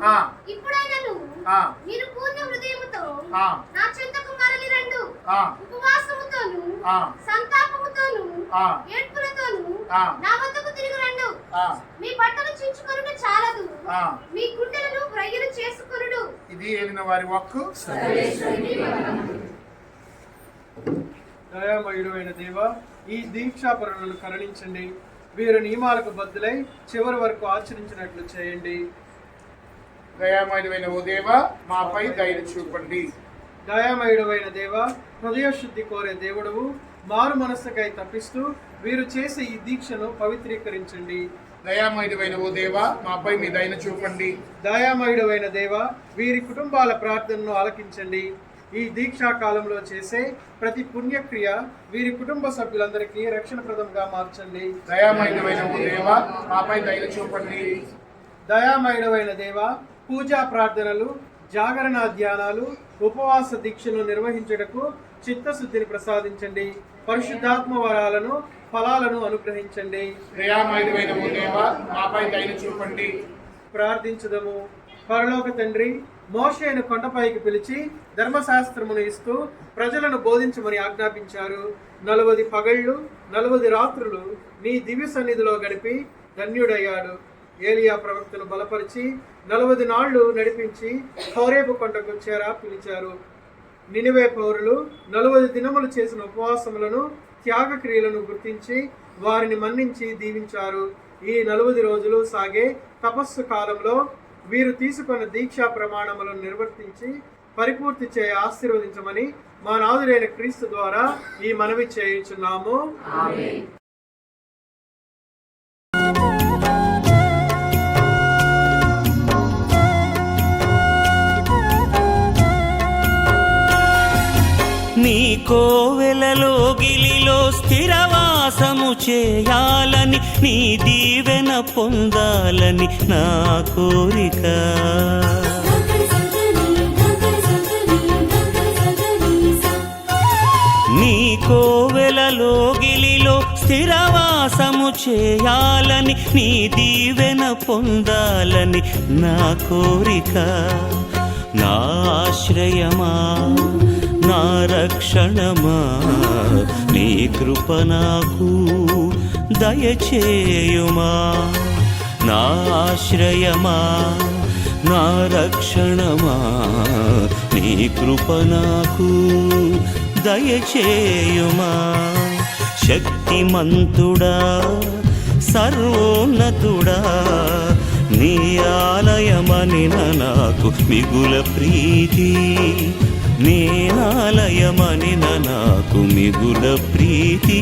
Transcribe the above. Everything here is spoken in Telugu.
ఆ, మీరు పూర్ణ హృదయముతో ఆ, నా చెంతకు మరలి రండు ఆ, ఉపవాసముతోను ఆ, సంతాపముతోను ఆ, ఏడ్పులతోను ఆ. నా వద్దకు తిరిగి రండు. ఆ, మీ బట్టలు చించుకొనుట చాలదు ఆ. మీ గుండెలను వ్రయ్యలు చేసుకొనుడు. ఇది ఏలిన వారి వక్కు. దయామయుడైన దేవ ఈ దీక్షాపరులను కరుణించండి. వీరు నియమాలకు బద్దులై చివరి వరకు ఆచరించినట్లు చేయండి. దయామయుడైన ఓ దేవ మాపై దయను చూపండి. దయామయుడైన దేవ హృదయ శుద్ధి కోరే దేవుడవు మారు మనస్సుకై తప్పిస్తూ వీరు చేసే ఈ దీక్షను పవిత్రీకరించండి. దయామయుడైన ఓ దేవ మాపై మీ దయను చూపండి. దయామయుడైన దేవ వీరి కుటుంబాల ప్రార్థనను ఆలకించండి. ఈ దీక్షా కాలంలో చేసే ప్రతి పుణ్యక్రియ వీరి కుటుంబ సభ్యులందరికీ రక్షణప్రదంగా మార్చండి. దయామయుడైన ఓ దేవ మాపై దయను చూపండి. దయామయుడమైన దేవ పూజా ప్రార్థనలు జాగరణ ధ్యానాలు ఉపవాస దీక్షలు నిర్వహించుటకు చిత్తశుద్ధిని ప్రసాదించండి. పరిశుద్ధాత్మ వరాలను ఫలాలను అనుగ్రహించండి. మాపై చూపండి. ప్రార్థించుదము. పరలోక తండ్రి మోషేను కొండపైకి పిలిచి ధర్మశాస్త్రమును ఇస్తూ ప్రజలను బోధించమని ఆజ్ఞాపించారు. నలువది పగళ్ళు నలువది రాత్రులు నీ దివ్య సన్నిధిలో గడిపి ధన్యుడయ్యాడు. ఏలియా ప్రవక్తను బలపరిచి నలభై నాళ్ళు నడిపించి హోరేపు కొండకు చేరా పిలిచారు. నినివే పౌరులు నలువది దినములు చేసిన ఉపవాసములను త్యాగక్రియలను గుర్తించి వారిని మన్నించి దీవించారు. ఈ నలువది రోజులు సాగే తపస్సు కాలంలో వీరు తీసుకున్న దీక్షా ప్రమాణములను నిర్వర్తించి పరిపూర్తి చేయ ఆశీర్వదించమని మా నాదుడైన క్రీస్తు ద్వారా ఈ మనవి చేయించున్నాము. కోవెలలో గిలిలో స్థిరవాసము చేయాలని నీ దీవెన పొందాలని నా కోరిక. నీ కోవెలలో గిలిలో స్థిరవాసము చేయాలని నీ దీవెన పొందాలని నా కోరిక. నా ఆశ్రయమా? నా రక్షణమా? నీ కృప నాకు దయచేయుమా? నా ఆశ్రయమా? నా రక్షణమా? నీ కృప నాకు దయచేయుమా? శక్తిమంతుడా సర్వోన్నతుడా నీ ఆలయమని నాకు మిగుల ప్రీతి నేనాలయమని నాకు మిగుల ప్రీతి.